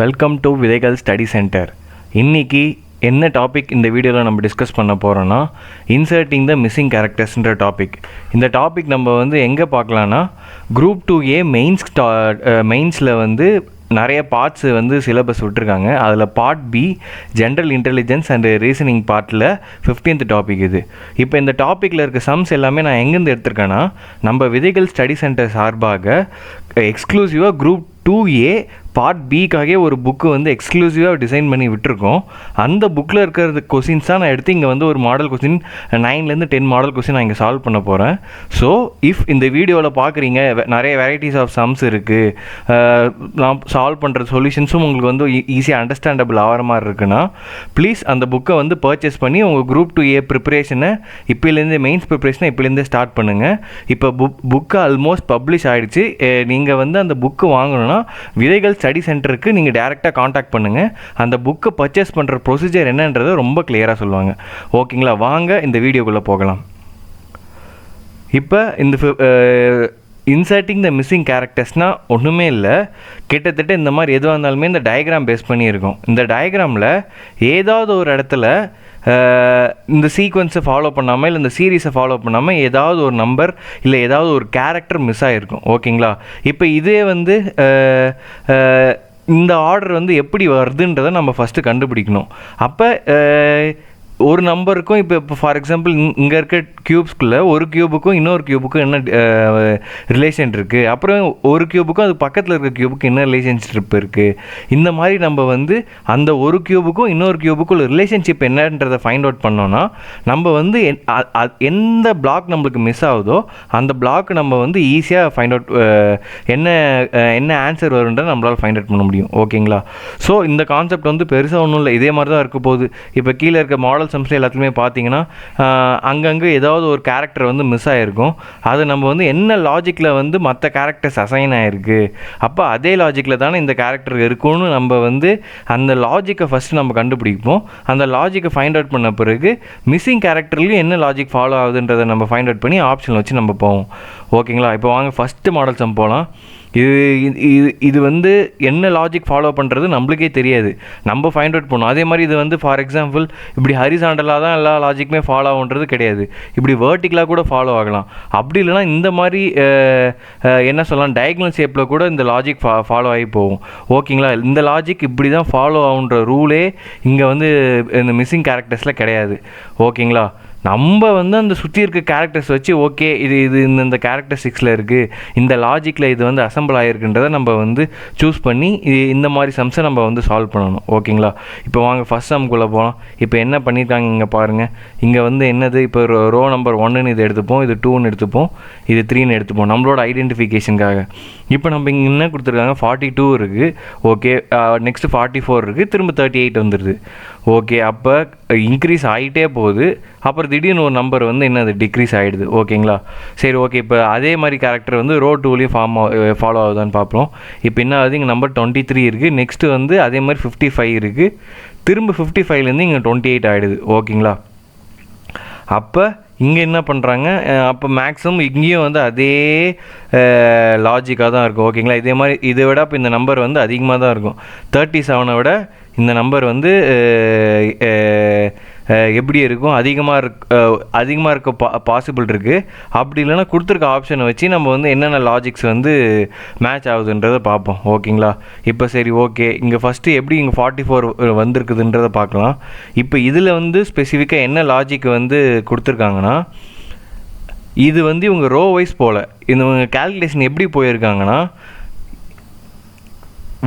Welcome to Vidhaigal study centre இன்றைக்கி என்ன topic இந்த வீடியோவில் நம்ம டிஸ்கஸ் பண்ண போகிறோன்னா இன்சர்ட்டிங் த மிஸ்ஸிங் கேரக்டர்ஸ்ன்ற டாபிக் இந்த டாபிக் நம்ம வந்து எங்கே பார்க்கலான்னா குரூப் டூ ஏ மெயின்ஸ் மெயின்ஸில் வந்து நிறைய பார்ட்ஸ் வந்து சிலபஸ் விட்டுருக்காங்க. அதில் part B general intelligence and reasoning பார்ட்டில் ஃபிஃப்டீன்த் டாபிக் இது. இப்போ இந்த டாப்பிக்கில் இருக்க சம்ஸ் எல்லாமே நான் எங்கேருந்து எடுத்திருக்கேன்னா நம்ம விதைகள் ஸ்டடி சென்டர் சார்பாக எக்ஸ்க்ளூசிவாக குரூப் டூ ஏ பார்ட் பிக்காகவே ஒரு புக்கு வந்து எக்ஸ்க்ளூசிவாக டிசைன் பண்ணி விட்டுருக்கோம். அந்த புக்கில் இருக்கிற கொஸ்டின்ஸ் தான் நான் எடுத்து இங்கே வந்து ஒரு மாடல் கொஸ்டின் நைன்லேருந்து டென் மாடல் கொஸ்டின் நான் இங்கே சால்வ் பண்ண போகிறேன் ஸோ இஃப் இந்த வீடியோவில் பார்க்குறீங்க நிறைய வெரைட்டிஸ் ஆஃப் சம்ஸ் இருக்குது நான் சால்வ் பண்ணுற சொல்யூஷன்ஸும் உங்களுக்கு வந்து ஈஸியாக அண்டர்ஸ்டாண்டபிள் ஆகிற மாதிரி இருக்குன்னா ப்ளீஸ் அந்த புக்கை வந்து பர்ச்சேஸ் பண்ணி உங்கள் குரூப் டூ ஏ ப்ரிப்பரேஷனை இப்போலேருந்து மெயின்ஸ் ப்ரிப்பரேஷனை இப்போலேருந்தே ஸ்டார்ட் பண்ணுங்கள் இப்போ புக் புக்கு ஆல்மோஸ்ட் பப்ளிஷ் ஆகிடுச்சு நீங்கள் வந்து அந்த புக்கு வாங்கணும்னா விதைகள் ஸ்டடி சென்டருக்கு நீங்கள் டேரெக்டாக காண்டாக்ட் பண்ணுங்கள் அந்த புக்கை பர்ச்சேஸ் பண்ணுற ப்ரொசீஜர் என்னன்றதை ரொம்ப கிளியராக சொல்லுவாங்க. ஓகேங்களா வாங்க இந்த வீடியோக்குள்ளே போகலாம். இப்போ இந்த இன்சர்ட்டிங் த மிஸ்ஸிங் கேரக்டர்ஸ்னால் ஒன்றுமே இல்லை. கிட்டத்தட்ட இந்த மாதிரி எதுவாக இருந்தாலுமே இந்த டயக்ராம் பேஸ் பண்ணியிருக்கோம். இந்த டயக்ராமில் ஏதாவது ஒரு இடத்துல இந்த சீக்வன்ஸை ஃபாலோ பண்ணாமல் இல்லை இந்த சீரீஸை ஃபாலோ பண்ணாமல் ஏதாவது ஒரு நம்பர் இல்லை ஏதாவது ஒரு கேரக்டர் மிஸ் ஆகிருக்கும் ஓகேங்களா இப்போ இதே வந்து இந்த ஆர்டர் வந்து எப்படி வருதுன்றதை நம்ம ஃபஸ்ட்டு கண்டுபிடிக்கணும். அப்போ ஒரு நம்பருக்கும் இப்போ இப்போ ஃபார் எக்ஸாம்பிள் இங்கே இருக்க க்யூப்ஸ்குள்ளே ஒரு க்யூபுக்கும் இன்னொரு க்யூபுக்கும் என்ன ரிலேஷன் இருக்குது அப்புறம் ஒரு க்யூபுக்கும் அது பக்கத்தில் இருக்க க்யூபுக்கு என்ன ரிலேஷன்ஷிப் இருக்குது இந்த மாதிரி நம்ம வந்து அந்த ஒரு க்யூபுக்கும் இன்னொரு க்யூபுக்கும் ரிலேஷன்ஷிப் என்னன்றதை ஃபைண்ட் அவுட் பண்ணோன்னா நம்ம வந்து என்- அ- எந்த பிளாக் நம்மளுக்கு மிஸ் ஆகுதோ அந்த பிளாக் நம்ம வந்து ஈஸியாக ஃபைண்ட் அவுட் என்ன என்ன ஆன்சர் வருன்றதை நம்மளால் ஃபைண்ட் அவுட் பண்ண முடியும். ஓகேங்களா ஸோ இந்த கான்செப்ட் வந்து பெருசாக ஒன்றும் இல்லை. இதே மாதிரி தான் இருக்க போகுது. இப்போ கீழே இருக்க மாடல்ஸ் சம்ஸ்ல எல்லாத்துலேயுமே பார்த்தீங்கன்னா அங்கங்கே ஏதாவது ஒரு கேரக்டர் வந்து மிஸ் ஆகிருக்கும் அது நம்ம வந்து என்ன லாஜிக்கில் வந்து மற்ற கேரக்டர்ஸ் அசைன் ஆகிருக்கு அப்போ அதே லாஜிக்கில் தானே இந்த கேரக்டர் இருக்கும்னு நம்ம வந்து அந்த லாஜிக்கை ஃபஸ்ட்டு நம்ம கண்டுபிடிப்போம். அந்த லாஜிக்கை ஃபைண்ட் அவுட் பண்ண பிறகு மிஸ்ஸிங் கேரக்டர்லேயும் என்ன லாஜிக் ஃபாலோ ஆகுதுன்றதை நம்ம ஃபைண்ட் அவுட் பண்ணி ஆப்ஷன் வச்சு நம்ம போவோம். ஓகேங்களா இப்போ வாங்க ஃபஸ்ட்டு மாடல் சம் போகலாம் இது இது- இது வந்து என்ன லாஜிக் ஃபாலோ பண்ணுறது நம்மளுக்கே தெரியாது. நம்ம ஃபைண்ட் அவுட் பண்ணணும். அதே மாதிரி இது வந்து ஃபார் எக்ஸாம்பிள் இப்படி ஹரிசாண்டலாக தான் எல்லா லாஜிக்குமே ஃபாலோ ஆகுன்றது கிடையாது. இப்படி வேர்ட்டிக்கலாக கூட ஃபாலோ ஆகலாம். அப்படி இல்லைனா இந்த மாதிரி என்ன சொல்லலாம் டயக்னல் ஷேப்பில் கூட இந்த லாஜிக் ஃபா ஃபாலோ ஆகி போகும். ஓகேங்களா இந்த லாஜிக் இப்படி தான் ஃபாலோ ஆகுன்ற ரூலே இங்கே வந்து இந்த மிஸ்ஸிங் கேரக்டர்ஸில் கிடையாது. ஓகேங்களா நம்ம வந்து அந்த சுற்றி இருக்க கேரக்டர்ஸ் வச்சு ஓகே இது இது இந்த இந்த கேரக்டர் சிக்ஸில் இருக்குது இந்த லாஜிக்கில் இது வந்து அசம்பிள் ஆகிருக்குன்றதை நம்ம வந்து சூஸ் பண்ணி இது- இந்த மாதிரி சம்ஸை நம்ம வந்து சால்வ் பண்ணணும். ஓகேங்களா இப்போ வாங்க ஃபஸ்ட் சம்குள்ளே போகலாம் இப்போ என்ன பண்ணியிருக்காங்க இங்கே பாருங்கள் இங்கே வந்து என்னது? இப்போ ரோ நம்பர் ஒன்றுன்னு இது எடுத்துப்போம். இது டூன்னு எடுத்துப்போம். இது த்ரீன்னு எடுத்துப்போம். நம்மளோட ஐடென்டிஃபிகேஷனுக்காக இப்போ நம்ம இங்கே என்ன கொடுத்துருக்காங்க? ஃபார்ட்டி டூ இருக்குது ஓகே நெக்ஸ்ட் ஃபார்ட்டி ஃபோர் இருக்குது திரும்ப தேர்ட்டி எயிட் வந்துடுது ஓகே அப்போ இன்க்ரீஸ் ஆகிட்டே போகுது. அப்புறம் திடீர்னு ஒரு நம்பர் வந்து என்னது டிக்ரீஸ் ஆகிடுது ஓகேங்களா சரி ஓகே இப்போ அதே மாதிரி கேரக்டர் வந்து ரோ டூலையும் ஃபார்ம் ஃபாலோ ஆகுதான்னு பார்ப்போம். இப்போ என்ன ஆகுது? இங்கே நம்பர் டுவெண்ட்டி த்ரீ இருக்குது நெக்ஸ்ட்டு வந்து அதே மாதிரி ஃபிஃப்டி ஃபைவ் இருக்குது திரும்ப ஃபிஃப்டி ஃபைவ்லேருந்து இங்கே டுவெண்ட்டி எயிட் ஆகிடுது ஓகேங்களா அப்போ இங்கே என்ன பண்ணுறாங்க அப்போ மேக்ஸிமம் இங்கேயும் வந்து அதே லாஜிக்காக தான் இருக்கும். ஓகேங்களா இதே மாதிரி இதை விட அப்போ இந்த நம்பர் வந்து அதிகமாக தான் இருக்கும். தேர்ட்டி செவனை விட இந்த நம்பர் வந்து எப்படி இருக்கும்? அதிகமாக இருக் அதிகமாக இருக்க பா பாசிபிள் இருக்குது அப்படி இல்லைன்னா கொடுத்துருக்க ஆப்ஷனை வச்சு நம்ம வந்து என்னென்ன லாஜிக்ஸ் வந்து மேட்ச் ஆகுதுன்றதை பார்ப்போம். ஓகேங்களா இப்போ சரி ஓகே இங்கே ஃபஸ்ட்டு எப்படி இங்கே ஃபார்ட்டி ஃபோர் வந்திருக்குதுன்றதை பார்க்கலாம். இப்போ இதில் வந்து ஸ்பெசிஃபிக்காக என்ன லாஜிக் வந்து கொடுத்துருக்காங்கன்னா இது வந்து இவங்க ரோ வைஸ் போல். இவங்க கால்குலேஷன் எப்படி போயிருக்காங்கன்னா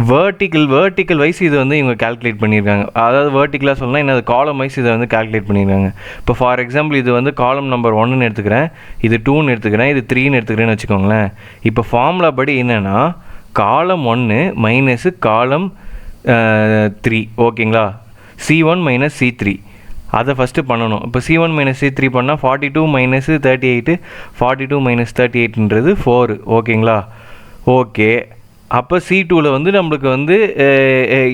வேர்ட்டிக்கல் வேர்ட்டிக்கல் வைஸ் இது வந்து இவங்க கால்குலேட் பண்ணியிருக்காங்க. அதாவது வேர்ட்டிக்கலாக சொல்லலாம் என்ன காலம் வைஸ் இதை வந்து கால்குலேட் பண்ணியிருக்காங்க. இப்போ ஃபார் எக்ஸாம்பிள் இது வந்து காலம் நம்பர் ஒன்றுன்னு எடுத்துக்கிறேன். இது டூன்னு எடுத்துக்கிறேன். இது த்ரீன்னு எடுத்துக்கிறேன்னு வச்சுக்கோங்களேன். இப்போ ஃபார்முலா படி என்னென்னா காலம் ஒன்று மைனஸு காலம் த்ரீ ஓகேங்களா? C one minus C three அதை ஃபஸ்ட்டு பண்ணணும். இப்போ C one minus C three பண்ணால் forty two minus thirty eight forty two minus thirty எயிட்ன்றது four ஓகேங்களா? ஓகே. அப்போ சி டூவில் வந்து நம்மளுக்கு வந்து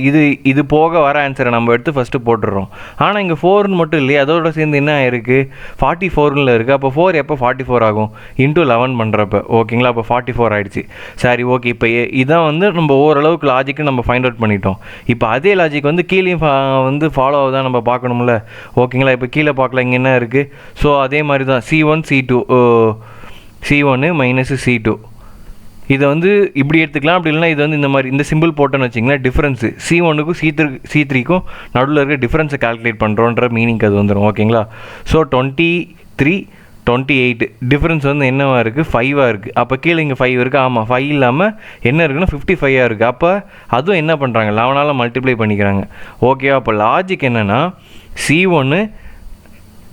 இது இது போக வர ஆன்சரை நம்ம எடுத்து ஃபஸ்ட்டு போட்டுடுறோம். ஆனால் இங்கே ஃபோர்னு மட்டும் இல்லையா அதோட சேர்ந்து என்ன ஆயிருக்கு? ஃபார்ட்டி ஃபோர்னில் இருக்குது அப்போ ஃபோர் எப்போ ஃபார்ட்டி ஃபோர் ஆகும் இன்ட்டு லெவன் பண்ணுறப்ப ஓகேங்களா அப்போ ஃபார்ட்டி ஃபோர் ஆகிடுச்சு சரி ஓகே இப்போ இதான் வந்து நம்ம ஓரளவுக்கு லாஜிக்கு நம்ம ஃபைண்ட் அவுட் பண்ணிட்டோம். இப்போ அதே லாஜிக் வந்து கீழேயும் வந்து ஃபாலோ தான் நம்ம பார்க்கணும்ல? ஓகேங்களா இப்போ கீழே பார்க்கல இங்கே என்ன இருக்குது ஸோ அதே மாதிரி தான் C one C two C ஒன்று மைனஸு சி டூ இதை வந்து இப்படி எடுத்துக்கலாம் அப்படி இல்லைனா இது வந்து இந்த மாதிரி இந்த சிம்பிள் போட்டோன்னு வச்சிங்களேன் டிஃப்ரென்ஸு சி ஒனுக்கும் சி த்ரீ சி த்ரீக்கும் நடுவில் இருக்க டிஃப்ரென்ஸை கால்குலேட் பண்ணுறோன்ற மீனிங் அது வந்துடும் ஓகேங்களா so twenty three twenty eight difference வந்து என்னவாக இருக்குது ஃபைவாக இருக்குது அப்போ கீழே இங்கே ஃபைவ் இருக்குது ஆமாம் ஃபைவ் இல்லாமல் என்ன இருக்குன்னா ஃபிஃப்டி ஃபைவாக இருக்குது அப்போ அதுவும் என்ன பண்ணுறாங்க லெவனால் மல்டிப்ளை பண்ணிக்கிறாங்க. ஓகேவா அப்போ லாஜிக் என்னென்னா சி ஒன்று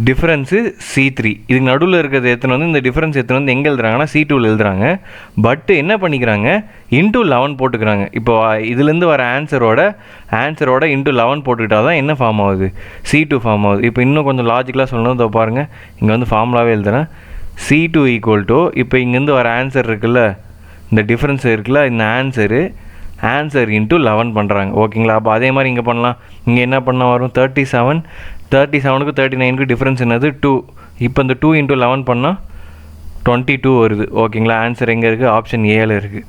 டிஃப்ரென்ஸு சி த்ரீ இதுக்கு நடுவில் இருக்கிறது எத்தனை வந்து இந்த டிஃப்ரென்ஸ் எத்தனை வந்து எங்கே எழுதுறாங்கன்னா சி டூவில் எழுதுறாங்க. பட் என்ன பண்ணிக்கிறாங்க? இன்டூ லெவன் போட்டுக்கிறாங்க. இப்போ இதுலேருந்து வர ஆன்சரோட ஆன்சரோட இன்டூ லெவன் போட்டுக்கிட்டால் தான் என்ன ஃபார்ம் ஆகுது? சி டூ ஃபார்ம் ஆகுது. இப்போ இன்னும் கொஞ்சம் லாஜிக்கலாக சொல்லணும். இதோ பாருங்கள் இங்கே வந்து ஃபார்முலாவே எழுதுறேன். சி டூ ஈக்குவல் டு இப்போ இங்கேருந்து வர ஆன்சர் இருக்குல்ல? இந்த டிஃப்ரென்ஸ் இருக்குல்ல? இந்த ஆன்சரு ஆன்சர் இன்ட்டு லெவன் பண்ணுறாங்க ஓகேங்களா அப்போ அதே மாதிரி இங்கே பண்ணலாம். இங்கே என்ன பண்ண வரும்? தேர்ட்டி செவன் தேர்ட்டி செவனுக்கு தேர்ட்டி நைனுக்கு டிஃப்ரென்ஸ் என்னது? டூ இப்போ இந்த டூ இன்ட்டு லெவன் பண்ணால் டுவெண்ட்டி டூ வருது ஓகேங்களா ஆன்சர் எங்கே இருக்குது ஆப்ஷன் ஏழு இருக்குது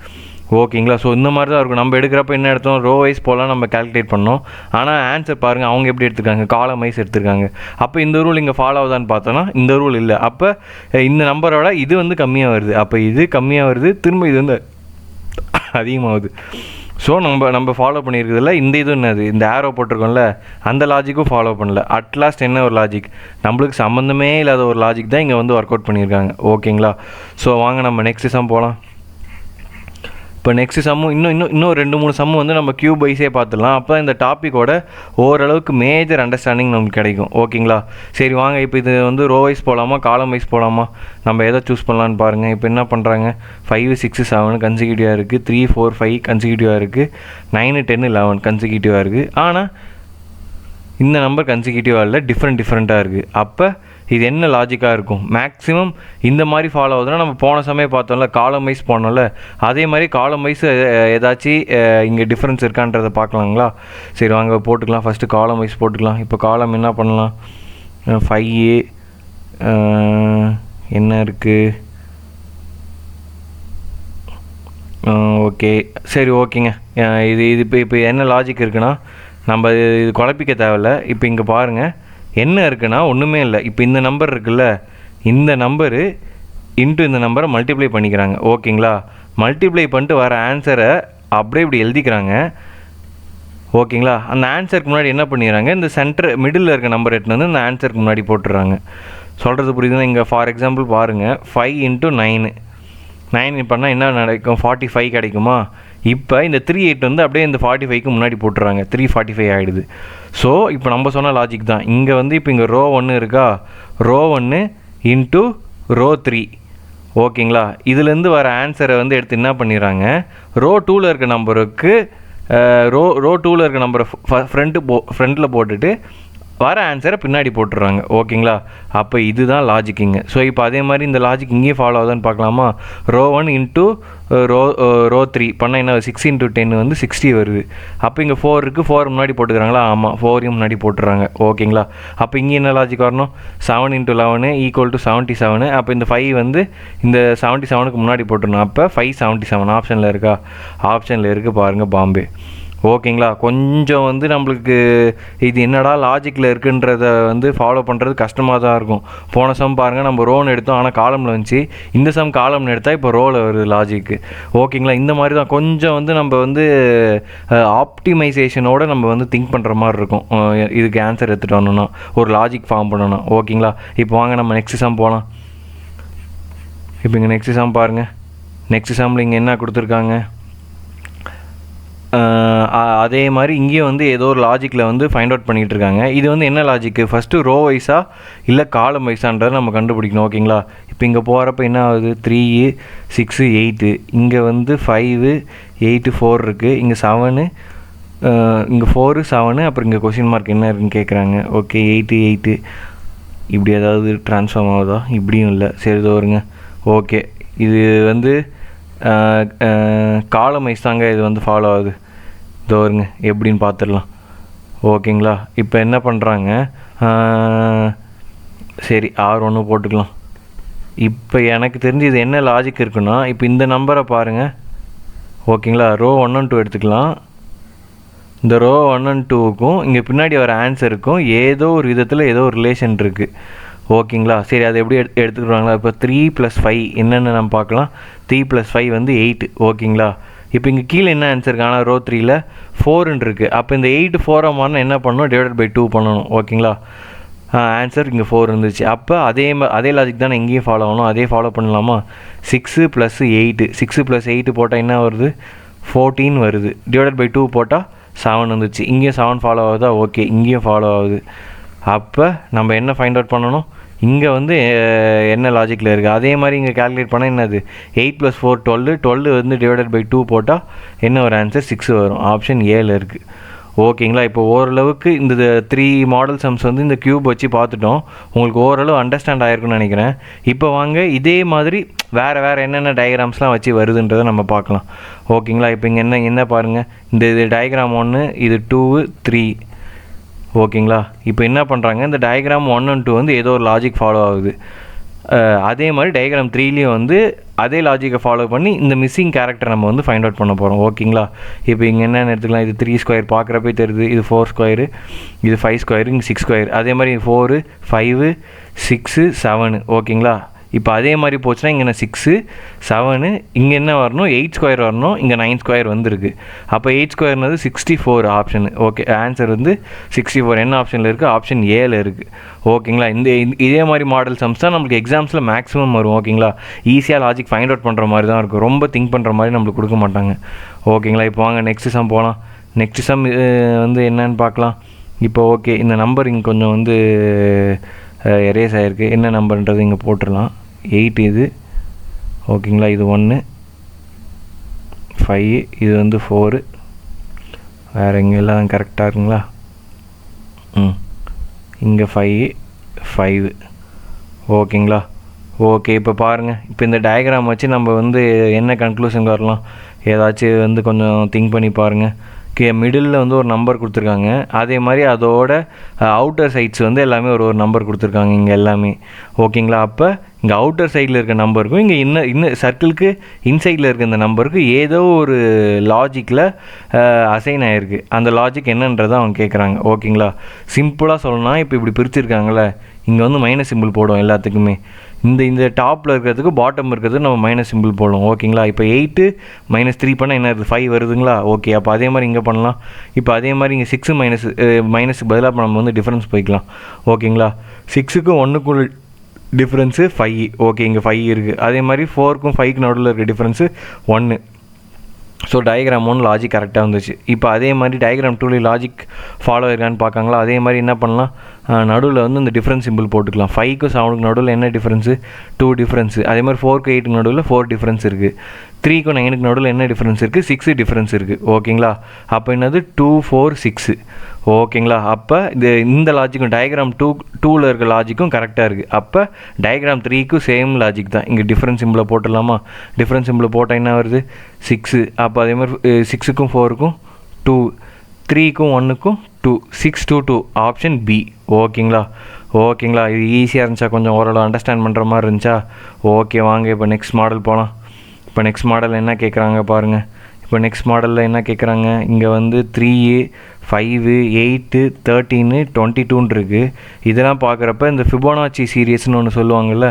ஓகேங்களா ஸோ இந்த மாதிரி தான் இருக்கும். நம்ம எடுக்கிறப்ப என்ன எடுத்தோம்? ரோ வைஸ் போலாம் நம்ம கால்குலேட் பண்ணோம். ஆனால் ஆன்சர் பாருங்கள் அவங்க எப்படி எடுத்துருக்காங்க? காலம் வைஸ் எடுத்திருக்காங்க. அப்போ இந்த ரூல் இங்கே ஃபாலோ ஆகுதான்னு பார்த்தோன்னா இந்த ரூல் இல்லை. அப்போ இந்த நம்பரோட இது வந்து கம்மியாக வருது. அப்போ இது கம்மியாக வருது. திரும்ப இது வந்து அதிகமாகுது. ஸோ நம்ம நம்ம ஃபாலோ பண்ணியிருக்கிறதுல இந்த இதுவும் என்னது? இந்த ஆரோ போட்டிருக்கோம்ல அந்த லாஜிக்கும் ஃபாலோ பண்ணல. அட்லாஸ்ட் என்ன ஒரு லாஜிக் நம்மளுக்கு சம்மந்தமே இல்லாத ஒரு லாஜிக் தான் இங்கே வந்து ஒர்க் அவுட் பண்ணியிருக்காங்க ஓகேங்களா ஸோ வாங்க நம்ம நெக்ஸ்ட் சம் போகலாம் இப்போ நெக்ஸ்ட் சம்மு இன்னும் இன்னும் இன்னும் ரெண்டு மூணு சம்மு வந்து நம்ம கியூப் வைஸே பார்த்துடலாம். அப்போ இந்த டாப்பிக்கோட ஓரளவுக்கு மேஜர் அண்டர்ஸ்டாண்டிங் நமக்கு கிடைக்கும். ஓகேங்களா சரி வாங்க. இப்போ இது வந்து ரோ வைஸ் போகலாமா காலம் வைஸ் போகலாமா நம்ம எதை சூஸ் பண்ணலான்னு பாருங்கள் இப்போ என்ன பண்ணுறாங்க ஃபைவ் சிக்ஸ் செவன் கன்சிக்யூட்டிவாக இருக்குது த்ரீ ஃபோர் ஃபைவ் கன்சிக்யூட்டிவாக இருக்குது நைனு டென்னு லெவன் கன்சிக்யூட்டிவாக இருக்குது ஆனால் இந்த நம்பர் கன்சிக்யூட்டிவாக இல்லை டிஃப்ரெண்ட் டிஃப்ரெண்ட்டாக இருக்குது அப்போ இது என்ன லாஜிக்காக இருக்கும்? மேக்ஸிமம் இந்த மாதிரி ஃபாலோ ஆகுதுன்னா நம்ம போன சமயம் பார்த்தோம்ல காலம் வைஸ் போனோம்ல அதே மாதிரி காலம் வைஸ் ஏதாச்சும் இங்கே டிஃப்ரென்ஸ் இருக்கான்றதை பார்க்கலாங்களா? சரி வாங்க போட்டுக்கலாம். ஃபஸ்ட்டு காலம் வைஸ் போட்டுக்கலாம். இப்போ காலம் என்ன பண்ணலாம்? ஃபைவ் என்ன இருக்குது ஓகே சரி ஓகேங்க இது இது இப்போ இப்போ என்ன லாஜிக் இருக்குன்னா நம்ம இது குழப்பிக்க தேவையில்ல. இப்போ இங்கே பாருங்கள் என்ன இருக்குன்னா ஒன்றுமே இல்லை. இப்போ இந்த நம்பர் இருக்குல்ல இந்த நம்பரு இன்ட்டு இந்த நம்பரை மல்டிப்ளை பண்ணிக்கிறாங்க. ஓகேங்களா மல்டிப்ளை பண்ணிட்டு வர ஆன்சரை அப்படியே இப்படி எழுதிக்கிறாங்க. ஓகேங்களா அந்த ஆன்சருக்கு முன்னாடி என்ன பண்ணிடுறாங்க? இந்த சென்டர் மிடில் இருக்க நம்பர் எடுத்துன்னு வந்து இந்த ஆன்சருக்கு முன்னாடி போட்டுடுறாங்க. சொல்கிறது புரியுதுன்னா இங்கே ஃபார் எக்ஸாம்பிள் பாருங்கள் ஃபைவ் இன்ட்டு நைனு நைன் பண்ணால் என்ன நடக்கும்? ஃபார்ட்டி ஃபைவ் கிடைக்குமா? இப்போ இந்த த்ரீ எயிட் வந்து அப்படியே இந்த ஃபார்ட்டி ஃபைவ்க்கு முன்னாடி போட்டுறாங்க. த்ரீ ஃபார்ட்டி ஃபைவ் ஆகிடுது ஸோ இப்போ நம்ம சொன்ன லாஜிக் தான். இங்கே வந்து இப்போ இங்கே ரோ ஒன்று இருக்கா? ரோ ஒன்று இன்ட்டு ரோ த்ரீ ஓகேங்களா? இதுலேருந்து வர ஆன்சரை வந்து எடுத்து என்ன பண்ணிடுறாங்க? ரோ டூவில் இருக்க நம்பருக்கு ரோ ரோ டூவில் இருக்க நம்பரை ஃப்ரண்ட்டு போ ஃப்ரண்ட்டில் போட்டுட்டு வர ஆன்சரை பின்னாடி போட்டுடுறாங்க. ஓகேங்களா? அப்போ இதுதான் லாஜிக்கிங்க ஸோ இப்போ அதே மாதிரி இந்த லாஜிக் இங்கேயே ஃபாலோ ஆகுதான்னு பார்க்கலாமா? Row one into row row three பண்ணால் என்ன சிக்ஸ் இன்ட்டு டென் வந்து சிக்ஸ்டி வருது. அப்போ இங்கே ஃபோர் இருக்குது ஃபோர் முன்னாடி போட்டுக்கிறாங்களா? ஆமாம் ஃபோரையும் முன்னாடி போட்டுறாங்க. ஓகேங்களா? அப்போ இங்கே என்ன லாஜிக் வரணும்? Seven into eleven equal to seventy seven அப்போ இந்த ஃபைவ் வந்து இந்த செவன்ட்டி செவனுக்கு முன்னாடி போட்டுருணும் அப்போ ஃபைவ் செவன்ட்டி செவன் ஆப்ஷனில் இருக்கா? ஆப்ஷனில் இருக்குது பாருங்கள் பாம்பே. ஓகேங்களா? கொஞ்சம் வந்து நம்மளுக்கு இது என்னடா லாஜிக்கில் இருக்குன்றத வந்து ஃபாலோ பண்ணுறது கஷ்டமாக தான் இருக்கும். போன சம் பாருங்கள் நம்ம ரோன் எடுத்தோம். ஆனால் காலமில் வந்துச்சு. இந்த சம் காலம்னு எடுத்தால் இப்போ ரோவில் வருது லாஜிக்கு ஓகேங்களா? இந்த மாதிரி தான். கொஞ்சம் வந்து நம்ம வந்து ஆப்டிமைசேஷனோட நம்ம வந்து திங்க் பண்ணுற மாதிரி இருக்கும். இதுக்கு ஆன்சர் எடுத்துகிட்டு வரணும்னா ஒரு லாஜிக் ஃபார்ம் பண்ணணும் ஓகேங்களா? இப்போ வாங்க நம்ம நெக்ஸ்ட் சம் போகலாம் இப்போ இங்கே நெக்ஸ்ட் சம் பாருங்கள் நெக்ஸ்ட் சம்மில் இங்கே என்ன கொடுத்துருக்காங்க? அதே மாதிரி இங்கேயும் வந்து ஏதோ ஒரு லாஜிக்கில் வந்து ஃபைண்ட் அவுட் பண்ணிகிட்டு இருக்காங்க. இது வந்து என்ன லாஜிக்கு ஃபஸ்ட்டு ரோ வைஸா இல்லை காலம் வைஸான்றதை நம்ம கண்டுபிடிக்கணும் ஓகேங்களா இப்போ இங்கே போகிறப்ப என்ன ஆகுது? த்ரீ சிக்ஸு எயிட்டு இங்கே வந்து ஃபைவு எயிட்டு ஃபோர் இருக்குது இங்கே செவனு இங்கே ஃபோரு செவனு அப்புறம் இங்கே கொஷின் மார்க் என்ன இருக்குன்னு கேட்குறாங்க ஓகே எயிட்டு எயிட்டு இப்படி ஏதாவது ட்ரான்ஸ்ஃபார்ம் ஆகுதா? இப்படியும் இல்லை. சரி இதோ வருங்க ஓகே இது வந்து காலம் வைஸ் இது வந்து ஃபாலோ ஆகுது. இதோ வருங்க எப்படின்னு பார்த்துடலாம் ஓகேங்களா? இப்போ என்ன பண்ணுறாங்க சரி ஆறு ஒன்று போட்டுக்கலாம். இப்போ எனக்கு தெரிஞ்சு இது என்ன லாஜிக் இருக்குன்னா இப்போ இந்த நம்பரை பாருங்கள் ஓகேங்களா? ரோ ஒன் அண்ட் டூ எடுத்துக்கலாம். இந்த ரோ ஒன் அண்ட் டூவுக்கும் இங்கே பின்னாடி வர ஆன்சருக்கும் ஏதோ ஒரு விதத்தில் ஏதோ ஒரு ரிலேஷன் இருக்குது ஓகேங்களா? சரி அது எப்படி எடு எடுத்துக்கிறாங்களா இப்போ த்ரீ ப்ளஸ் ஃபைவ் என்னென்னு நம்ம பார்க்கலாம்? த்ரீ ப்ளஸ் ஃபைவ் வந்து எயிட் ஓகேங்களா? இப்போ இங்கே கீழே என்ன ஆன்சர் இருக்கு? ஆனால் ரோ த்ரீல ஃபோர்னு இருக்குது அப்போ இந்த எயிட் ஃபோராக மாறினா என்ன பண்ணணும்? டிவைடட் பை டூ பண்ணணும் ஓகேங்களா? ஆன்சர் இங்கே ஃபோர் இருந்துச்சு. அப்போ அதே ம- அதே லாஜிக் தானே இங்கேயும் ஃபாலோ ஆகணும்? அதே ஃபாலோ பண்ணலாமா? Six plus eight six plus eight போட்டால் என்ன வருது? ஃபோர்டீன் வருது. டிவைடட் பை டூ போட்டால் செவன் வந்துச்சு. இங்கேயும் செவன் ஃபாலோ ஆகுதா? ஓகே இங்கேயும் ஃபாலோ ஆகுது. அப்போ நம்ம என்ன ஃபைண்ட் அவுட் பண்ணணும்? இங்கே வந்து என்ன லாஜிக்கில் இருக்குது அதே மாதிரி இங்கே கால்குலேட் பண்ணால் என்னது? Eight plus four twelve twelve வந்து டிவைடட் பை டூ போட்டால் என்ன ஒரு ஆன்சர் சிக்ஸ் வரும். ஆப்ஷன் ஏல இருக்குது ஓகேங்களா இப்போ ஓரளவுக்கு இந்த த்ரீ மாடல் சம்ஸ் வந்து இந்த கியூப் வச்சு பார்த்துட்டோம். உங்களுக்கு ஓரளவு அண்டர்ஸ்டாண்ட் ஆகிருக்குன்னு நினைக்கிறேன். இப்போ வாங்க இதே மாதிரி வேறு வேறு என்னென்ன டயக்ராம்ஸ்லாம் வச்சு வருதுன்றதை நம்ம பார்க்கலாம். ஓகேங்களா இப்போ இங்கே என்ன என்ன பாருங்கள் இந்த இது டயக்ராம் ஒன்று இது டூ த்ரீ ஓகேங்களா? இப்போ என்ன பண்ணுறாங்க இந்த டயக்ராம் ஒன் அண்ட் டூ வந்து ஏதோ ஒரு லாஜிக் ஃபாலோ ஆகுது. அதே மாதிரி டயக்ராம் த்ரீலேயும் வந்து அதே லாஜிக்கை ஃபாலோ பண்ணி இந்த மிஸ்ஸிங் கேரக்டர் நம்ம வந்து ஃபைண்ட் அவுட் பண்ண போகிறோம் ஓகேங்களா? இப்போ இங்கே என்னென்னு எடுத்துக்கலாம். இது த்ரீ ஸ்கொயர் பார்க்குறப்பே தெரியுது. இது ஃபோர் ஸ்கொயரு இது ஃபைவ் ஸ்கொயரு இங்கே சிக்ஸ் ஸ்கொயர் அதே மாதிரி ஃபோரு ஃபைவு சிக்ஸு செவனு ஓகேங்களா? இப்போ அதே மாதிரி போச்சுன்னா இங்கே சிக்ஸு செவனு இங்கே என்ன வரணும்? எயிட் ஸ்கொயர் வரணும். இங்கே நைன் ஸ்கொயர் வந்திருக்கு. அப்போ eight ஸ்கொயர்னது sixty four option okay answer வந்து சிக்ஸ்டி ஃபோர் என்ன ஆப்ஷனில் இருக்குது ஆப்ஷன் ஏல இருக்குது ஓகேங்களா இந்த இந்த- இதே மாதிரி மாடல் சம்ஸ் தான் நம்மளுக்கு எக்ஸாம்ஸில் மேக்ஸிமம் வரும். ஓகேங்களா ஈஸியாக லாஜிக் ஃபைண்ட் அவுட் பண்ணுற மாதிரி தான் இருக்கும். ரொம்ப திங்க் பண்ணுற மாதிரி நம்மளுக்கு கொடுக்க மாட்டாங்க. ஓகேங்களா இப்போ வாங்க நெக்ஸ்ட் சம் போகலாம் நெக்ஸ்ட் சம் வந்து என்னன்னு பார்க்கலாம். இப்போ ஓகே இந்த நம்பர் இங்கே கொஞ்சம் வந்து எரேஸ் ஆகிருக்கு என்ன நம்பர்ன்றது இங்கே போட்டுடலாம். எயிட் இது. ஓகேங்களா இது ஒன்று ஃபைவ் இது வந்து ஃபோரு வேறு எங்கெல்லாம் கரெக்டாக இருக்குங்களா? ம். இங்கே ஃபைவ் ஃபைவ் ஓகேங்களா? ஓகே இப்போ பாருங்கள் இப்போ இந்த டயக்ராம் வச்சு நம்ம வந்து என்ன கன்க்ளூஷன் வரலாம்? ஏதாச்சும் வந்து கொஞ்சம் திங்க் பண்ணி பாருங்கள் கே மிடில் வந்து ஒரு நம்பர் கொடுத்துருக்காங்க. அதே மாதிரி அதோட அவுட்டர் சைட்ஸ் வந்து எல்லாமே ஒரு ஒரு நம்பர் கொடுத்துருக்காங்க இங்கே எல்லாமே. ஓகேங்களா? அப்போ இங்கே அவுட்டர் சைடில் இருக்க நம்பருக்கும் இங்கே இன்ன இன்னும் சர்க்கிளுக்கு இன்சைடில் இருக்க இந்த நம்பருக்கும் ஏதோ ஒரு லாஜிக்கில் அசைன் ஆகிருக்கு அந்த லாஜிக் என்னன்றதை அவங்க கேட்குறாங்க ஓகேங்களா சிம்பிளாக சொல்லணும்னா இப்போ இப்படி பிரிச்சுருக்காங்களே இங்கே வந்து மைனஸ் சிம்பிள் போடும் எல்லாத்துக்குமே. இந்த இந்த டாப்பில் இருக்கிறதுக்கு பாட்டம் இருக்கிறதுக்கு நம்ம மைனஸ் சிம்பிள் போடுவோம். ஓகேங்களா இப்போ எயிட்டு மைனஸ் த்ரீ பண்ணால் என்ன இருக்குது ஃபைவ் வருதுங்களா? ஓகே அப்போ அதே மாதிரி இங்கே பண்ணலாம். இப்போ அதே மாதிரி இங்கே சிக்ஸு மைனஸ் மைனஸுக்கு பதிலாக நம்ம வந்து டிஃப்ரென்ஸ் போய்க்கலாம். ஓகேங்களா சிக்ஸுக்கும் ஒன்றுக்குள்ள டிஃப்ரென்ஸு ஃபைவ் ஓகே இங்கே ஃபைவ் இருக்குது அதே மாதிரி ஃபோருக்கும் ஃபைவ்க்கு நடுவில் இருக்க டிஃப்ரென்ஸு ஒன்று ஸோ டயக்ராம் ஒன் லாஜிக் கரெக்டாக வந்துச்சு. இப்போ அதே மாதிரி டயக்ராம் டூலேயும் லாஜிக் ஃபாலோ இருக்கான்னு பார்க்காங்களா? அதே மாதிரி என்ன பண்ணலாம்? நடுவில் வந்து இந்த டிஃப்ரென்ஸ் சிம்பிள் போட்டுக்கலாம். ஃபைவ்க்கு செவனுக்கு நடுவில் என்ன டிஃப்ரென்ஸு டூ டிஃப்ரென்ஸு அதே மாதிரி ஃபோர்க்கு எயிட்டுக்கு நடுவில் ஃபோர் டிஃப்ரென்ஸ் இருக்குது த்ரீக்கும் நைனுக்கு நடுவில் என்ன டிஃப்ரென்ஸ் இருக்குது சிக்ஸு டிஃப்ரென்ஸ் இருக்குது ஓகேங்களா? அப்போ என்னது? டூ ஃபோர் சிக்ஸு ஓகேங்களா? அப்போ இது இந்த லாஜிக்கும் டயக்ராம் டூ டூவில் இருக்க லாஜிக்கும் கரெக்டாக இருக்குது அப்போ டயக்ராம் த்ரீக்கும் சேம் லாஜிக் தான். இங்கே டிஃப்ரென்ஸ் சிம்பிளை போட்டுடலாமா? டிஃப்ரென்ஸ் சிம்பிளை போட்டால் என்ன வருது? சிக்ஸு அப்போ அதே மாதிரி சிக்ஸுக்கும் ஃபோருக்கும் டூ த்ரீக்கும் ஒன்றுக்கும் two six two two option B ஓகேங்களா ஓகேங்களா இது ஈஸியாக இருந்துச்சா? கொஞ்சம் ஓரளவு அண்டர்ஸ்டாண்ட் பண்ணுற மாதிரி இருந்துச்சா? ஓகே வாங்க இப்போ நெக்ஸ்ட் மாடல் போகலாம் இப்போ நெக்ஸ்ட் மாடல் என்ன கேட்குறாங்க பாருங்கள் இப்போ நெக்ஸ்ட் மாடலில் என்ன கேட்குறாங்க இங்கே வந்து three five eight thirteen twenty டூன்னு இருக்குது இதெல்லாம் பார்க்குறப்ப இந்த ஃபிபோனாச்சி சீரியஸ்னு ஒன்று சொல்லுவாங்கள்ல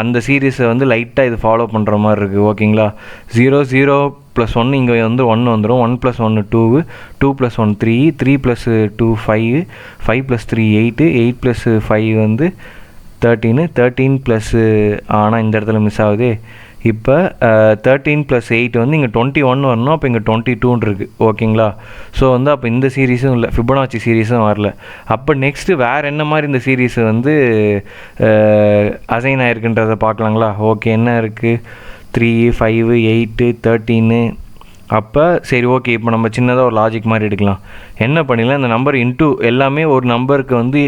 அந்த சீரீஸை வந்து லைட்டாக இது ஃபாலோ பண்ணுற மாதிரி இருக்குது ஓகேங்களா? ஜீரோ ஜீரோ ப்ளஸ் ஒன் இங்கே வந்து ஒன்று வந்துடும் ஒன் ப்ளஸ் ஒன்று two two plus one three three plus two five five plus three eight eight plus five வந்து தேர்ட்டீனு தேர்ட்டீன் ப்ளஸ்ஸு ஆனால் இந்த இடத்துல மிஸ் ஆகுது. இப்போ தேர்ட்டீன் ப்ளஸ் எயிட் வந்து இங்கே டுவெண்ட்டி ஒன் வரணும் அப்போ இங்கே டுவெண்ட்டி டூன்னு இருக்குது ஓகேங்களா? ஸோ வந்து அப்போ இந்த சீரீஸும் இல்லை ஃபிபனாச்சி சீரீஸும் வரல. அப்போ நெக்ஸ்ட்டு வேறு என்ன மாதிரி இந்த சீரீஸ் வந்து அசைன் ஆகிருக்குன்றதை பார்க்கலாங்களா? ஓகே என்ன இருக்குது த்ரீ ஃபைவ் எயிட்டு தேர்ட்டீனு அப்போ சரி ஓகே இப்போ நம்ம சின்னதாக ஒரு லாஜிக் மாதிரி எடுக்கலாம். என்ன பண்ணிடலாம்? இந்த நம்பர் இன்ட்டு எல்லாமே ஒரு நம்பருக்கு வந்து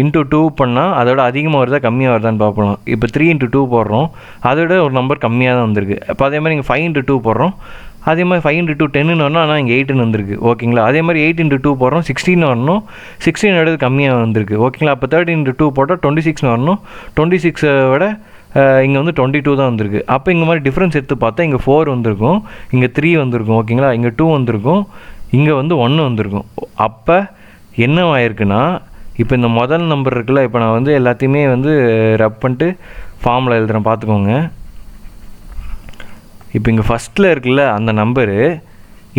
இன்ட்டு டூ பண்ணால் அதோட அதிகமாக வருதா கம்மியாக வருதான்னு பார்ப்போம் இப்போ த்ரீ இன்ட்டு டூ போடுறோம். அதோட ஒரு நம்பர் கம்மியாக தான் வந்திருக்கு. அப்போ அதே மாதிரி இங்கே ஃபைவ் இன்ட்டு டூ போடுறோம். அதே மாதிரி ஃபைவ் இன்ட்டு டூ டென்னு வரணும் ஆனால் இங்கே எயிட்டுன்னு வந்திருக்கு. ஓகேங்களா அதே மாதிரி எயிட் இன்ட்டு டூ போடுறோம். சிக்ஸ்டீன் வரணும். சிக்ஸ்டீன் எடுத்து கம்மியாக வந்திருக்கு. ஓகேங்களா அப்போ தேர்ட்டி இன்ட்டு டூ போட்டால் டுவெண்ட்டி சிக்ஸ்னு வரணும். டுவெண்ட்டி சிக்ஸை விட இங்கே வந்து டுவெண்ட்டி டூ தான் வந்திருக்கு. அப்போ இங்கே மாதிரி டிஃப்ரென்ஸ் எடுத்து பார்த்தா இங்கே ஃபோர் வந்திருக்கும் இங்கே த்ரீ வந்திருக்கும் ஓகேங்களா இங்கே டூ வந்திருக்கும் இங்கே வந்து ஒன்று வந்திருக்கும். அப்போ என்ன ஆயிருக்குன்னா இப்போ இந்த முதல் நம்பர் இருக்குல்ல இப்போ நான் வந்து எல்லாத்தையுமே வந்து ரப் பண்ணிட்டு ஃபார்மில் எழுதுகிறேன் பார்த்துக்கோங்க. இப்போ இங்கே ஃபஸ்ட்டில் இருக்குல்ல அந்த நம்பரு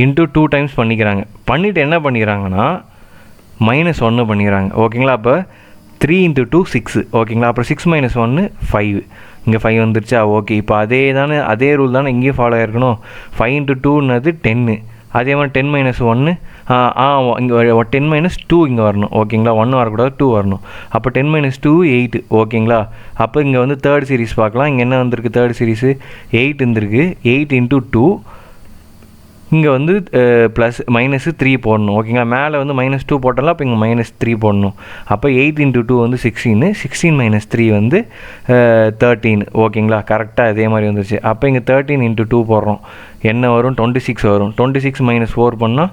இன்ட்டு டூ டைம்ஸ் பண்ணிக்கிறாங்க. பண்ணிவிட்டு என்ன பண்ணிக்கிறாங்கன்னா மைனஸ் ஒன்று பண்ணிக்கிறாங்க ஓகேங்களா அப்போ த்ரீ இன்ட்டு டூ சிக்ஸு ஓகேங்களா அப்புறம் சிக்ஸ் மைனஸ் ஒன்று ஃபைவ் இங்கே ஃபைவ் வந்துருச்சா? ஓகே இப்போ அதே தானே அதே ரூல் தானே இங்கேயும் ஃபாலோ ஆயிருக்கணும். ஃபைவ் இன்ட்டு டூன்னது டென்னு அதே மாதிரி டென் மைனஸ் ஒன்று ஆ இங்கே டென் மைனஸ் டூ இங்கே வரணும். ஓகேங்களா ஒன்று வரக்கூடாது டூ வரணும். அப்போ டென் மைனஸ் டூ எயிட் ஓகேங்களா அப்போ இங்கே வந்து தேர்ட் சீரிஸ் பார்க்கலாம். இங்கே என்ன வந்திருக்கு? தேர்ட் சீரிஸு எயிட் இருந்திருக்கு எயிட் இன்ட்டு டூ இங்கே வந்து ப்ளஸ் மைனஸு த்ரீ போடணும். ஓகேங்களா மேலே வந்து மைனஸ் டூ போட்டாலும் அப்போ இங்கே மைனஸ் த்ரீ போடணும். அப்போ எயிட் இன்ட்டு டூ வந்து சிக்ஸ்டீனு சிக்ஸ்டீன் மைனஸ் த்ரீ வந்து தேர்ட்டீன் ஓகேங்களா கரெக்டாக அதே மாதிரி வந்துருச்சு. அப்போ இங்கே தேர்ட்டீன் இன்ட்டு டூ போடுறோம். என்ன வரும்? டுவெண்ட்டி சிக்ஸ் வரும். டுவெண்ட்டி சிக்ஸ் மைனஸ் ஃபோர் பண்ணால்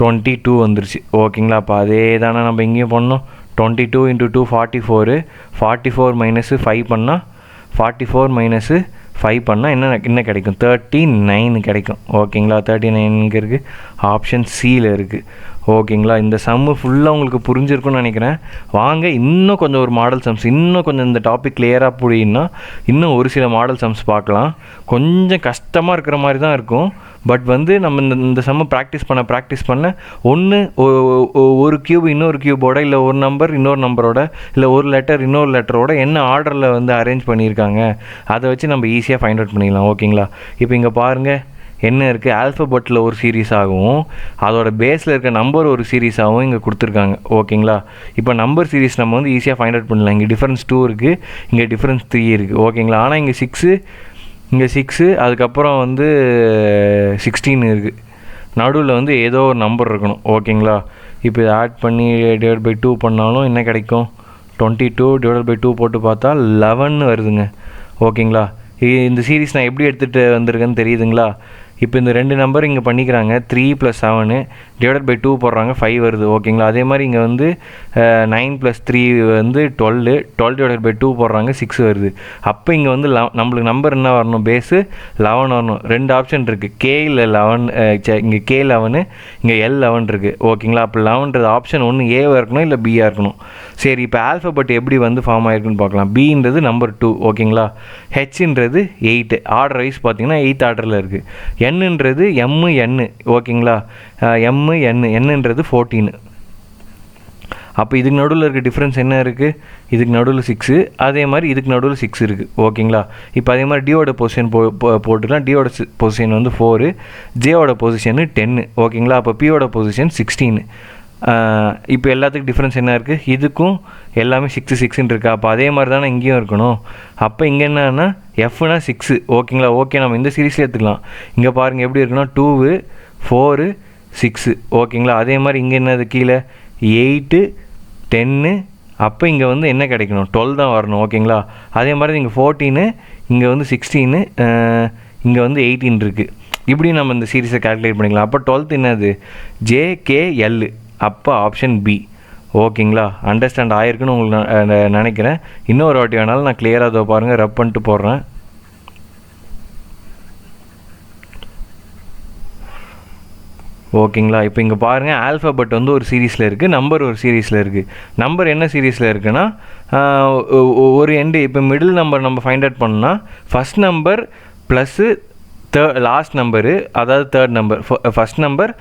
டுவெண்ட்டி டூ வந்துருச்சு ஓகேங்களா அப்போ அதே தானே நம்ம இங்கேயும் பண்ணோம் twenty two into two forty four forty four minus five பண்ணால் ஃபார்ட்டி ஃபோர் மைனஸு ஃபைவ் பண்ணால் என்ன என்ன கிடைக்கும்? தேர்ட்டி நைன் கிடைக்கும் ஓகேங்களா தேர்ட்டி நைனுங்க இருக்குது ஆப்ஷன் சியில் இருக்குது ஓகேங்களா? இந்த சம்மு ஃபுல்லாக உங்களுக்கு புரிஞ்சிருக்கும்னு நினைக்கிறேன். வாங்க இன்னும் கொஞ்சம் ஒரு மாடல் சம்ஸ் இன்னும் கொஞ்சம் இந்த டாபிக் கிளியராக புரியுன்னா இன்னும் ஒரு சில மாடல் சம்ஸ் பார்க்கலாம். கொஞ்சம் கஷ்டமாக இருக்கிற மாதிரி தான் இருக்கும். பட் வந்து நம்ம இந்த இந்த சம்ம ப்ராக்டிஸ் பண்ண ப்ராக்டிஸ் பண்ண ஒன்று ஒரு கியூப் இன்னொரு கியூபோட இல்லை ஒரு நம்பர் இன்னொரு நம்பரோட இல்லை ஒரு லெட்டர் இன்னொரு லெட்டரோட என்ன ஆர்டரில் வந்து அரேஞ்ச் பண்ணியிருக்காங்க அதை வச்சு நம்ம ஈஸியாக ஃபைண்ட் அவுட் பண்ணிக்கலாம். ஓகேங்களா? இப்போ இங்கே பாருங்கள் என்ன இருக்குது ஆல்ஃபபெட்டில் ஒரு சீரீஸ் அதோட பேஸில் இருக்க நம்பர் ஒரு சீரீஸாகவும் இங்கே கொடுத்துருக்காங்க. ஓகேங்களா இப்போ நம்பர் சீரீஸ் நம்ம வந்து ஈஸியாக ஃபைண்ட் அவுட் பண்ணலாம். இங்கே டிஃப்ரென்ஸ் டூ இருக்குது இங்கே டிஃப்ரென்ஸ் த்ரீ இருக்குது ஓகேங்களா ஆனால் இங்கே சிக்ஸு இங்கே சிக்ஸு அதுக்கப்புறம் வந்து சிக்ஸ்டீன் இருக்குது நடுவில் வந்து ஏதோ ஒரு நம்பர் இருக்கணும். ஓகேங்களா இப்போ இதை ஆட் பண்ணி டிவைட் பை டூ பண்ணாலும் என்ன கிடைக்கும்? Twenty two divide by two போட்டு பார்த்தா லெவன் வருதுங்க. ஓகேங்களா இந்த சீரீஸ் நான் எப்படி எடுத்துகிட்டு வந்திருக்கேன்னு தெரியுதுங்களா? இப்போ இந்த ரெண்டு நம்பர் இங்கே பண்ணிக்கிறாங்க. Three plus seven divide by two போடுறாங்க. ஃபைவ் வருது. ஓகேங்களா அதே மாதிரி இங்கே வந்து நைன் ப்ளஸ் த்ரீ வந்து twelve twelve divide by two போடுறாங்க. சிக்ஸ் வருது. அப்போ இங்கே வந்து லெவ நம்மளுக்கு நம்பர் என்ன வரணும்? பேஸு லெவன் வரணும். ரெண்டு ஆப்ஷன் இருக்குது கே இல்லை லெவன் இங்கே கே லெவனு இங்கே எல் லெவன் இருக்குது ஓகேங்களா அப்போ லெவன்றது ஆப்ஷன் ஒன்று ஏவாக இருக்கணும் இல்லை பியாக இருக்கணும்? சரி இப்போ ஆல்ஃபபெட் எப்படி வந்து ஃபார்ம் ஆயிருக்குன்னு பார்க்கலாம். பின்றது நம்பர் டூ ஓகேங்களா ஹெச்ன்றது எயிட்டு ஆர்டர் வைஸ் பார்த்தீங்கன்னா எயித் ஆர்டரில் இருக்குது என்னன்றது எம்மு என்னு ஓகேங்களா எம்மு என்னு என்னன்றது ஃபோர்டீனு அப்போ இதுக்கு நடுவில் இருக்க டிஃப்ரென்ஸ் என்ன இருக்குது இதுக்கு நடுவில் சிக்ஸு அதே மாதிரி இதுக்கு நடுவில் சிக்ஸ் இருக்குது ஓகேங்களா இப்போ அதே மாதிரி டியோட பொசிஷன் போ போட்டுக்கலாம். டியோட பொசிஷன் வந்து ஃபோரு ஜேவோட பொசிஷனு டென்னு ஓகேங்களா அப்போ பியோட பொசிஷன் சிக்ஸ்டீனு இப்போ எல்லாத்துக்கும் டிஃப்ரென்ஸ் என்ன இருக்குது இதுக்கும் எல்லாமே சிக்ஸு சிக்ஸுன்னு இருக்கா? அப்போ அதே மாதிரி தானே இங்கேயும் இருக்கணும். அப்போ இங்கே என்னன்னா எஃப்னா சிக்ஸு ஓகேங்களா ஓகே நம்ம இந்த சீரீஸில் எடுத்துக்கலாம். இங்கே பாருங்கள் எப்படி இருக்குன்னா டூவு ஃபோரு சிக்ஸு ஓகேங்களா அதே மாதிரி இங்கே என்னது கீழே? எயிட்டு டென்னு அப்போ இங்கே வந்து என்ன கிடைக்கணும்? டுவெல் தான் வரணும் ஓகேங்களா அதே மாதிரி இங்கே ஃபோர்டீனு இங்கே வந்து சிக்ஸ்டீனு இங்கே வந்து எயிட்டீன் இருக்குது இப்படி நம்ம இந்த சீரீஸை கால்குலேட் பண்ணிக்கலாம். அப்போ டுவெல்த் என்னது? ஜேகேஎல்லு அப்போ ஆப்ஷன் பி ஓகேங்களா அண்டர்ஸ்டாண்ட் ஆயிருக்குன்னு உங்களுக்கு நான் நினைக்கிறேன். இன்னொரு வாட்டி வேணாலும் நான் கிளியராக அதை பாருங்கள் ரப் பண்ணிட்டு போடுறேன். ஓகேங்களா இப்போ இங்கே பாருங்கள் ஆல்ஃபபெட் வந்து ஒரு சீரீஸில் இருக்குது நம்பர் ஒரு சீரீஸில் இருக்குது நம்பர் என்ன சீரீஸில் இருக்குன்னா ஒரு எண்டு இப்போ மிடில் நம்பர் நம்ம ஃபைண்ட் அவுட் பண்ணோம்னா first number plus third last number அதாவது third number first number